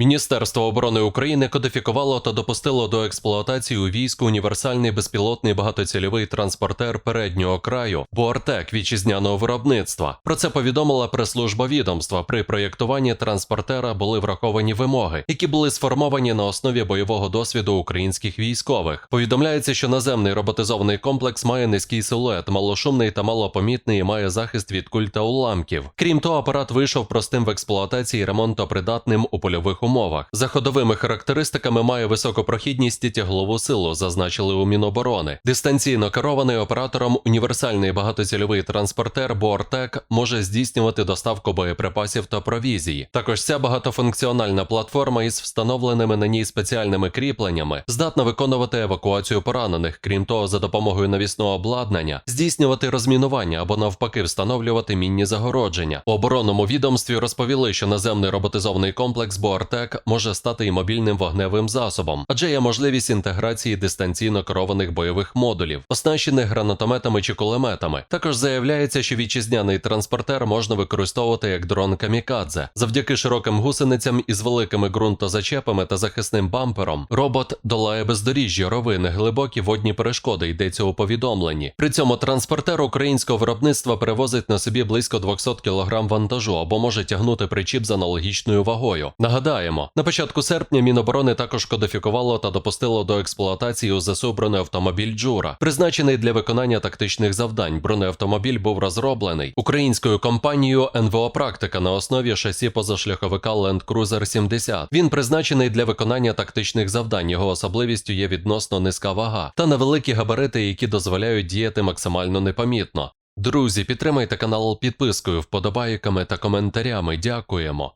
Міністерство оборони України кодифікувало та допустило до експлуатації у війську універсальний безпілотний багатоцільовий транспортер переднього краю Буартек вітчизняного виробництва. Про це повідомила прес-служба відомства. При проєктуванні транспортера були враховані вимоги, які були сформовані на основі бойового досвіду українських військових. Повідомляється, що наземний роботизований комплекс має низький силует, малошумний та малопомітний і має захист від куль та уламків. Крім того, апарат вийшов простим в експлуатації ремонтопридатним у польових умовах. За ходовими характеристиками має високу прохідність і тяглову силу, зазначили у Міноборони. Дистанційно керований оператором універсальний багатоцільовий транспортер Бортек може здійснювати доставку боєприпасів та провізії. Також ця багатофункціональна платформа із встановленими на ній спеціальними кріпленнями здатна виконувати евакуацію поранених. Крім того, за допомогою навісного обладнання здійснювати розмінування або навпаки встановлювати мінні загородження. У оборонному відомстві розповіли, що наземний роботизований комплекс Боартек може стати і мобільним вогневим засобом, адже є можливість інтеграції дистанційно керованих бойових модулів, оснащених гранатометами чи кулеметами. Також заявляється, що вітчизняний транспортер можна використовувати як дрон камікадзе. Завдяки широким гусеницям із великими ґрунтозачепами та захисним бампером робот долає бездоріжжя, ровини, глибокі водні перешкоди. Йдеться у повідомленні. При цьому транспортер українського виробництва перевозить на собі близько 200 кг вантажу або може тягнути причіп з аналогічною вагою. Нагадаємо, на початку серпня Міноборони також кодифікувало та допустило до експлуатації у ЗСУ бронеавтомобіль Джура, призначений для виконання тактичних завдань. Бронеавтомобіль був розроблений українською компанією НВО Практика на основі шасі позашляховика Land Cruiser 70. Він призначений для виконання тактичних завдань. Його особливістю є відносно низька вага та невеликі габарити, які дозволяють діяти максимально непомітно. Друзі, підтримайте канал підпискою, вподобайками та коментарями. Дякуємо.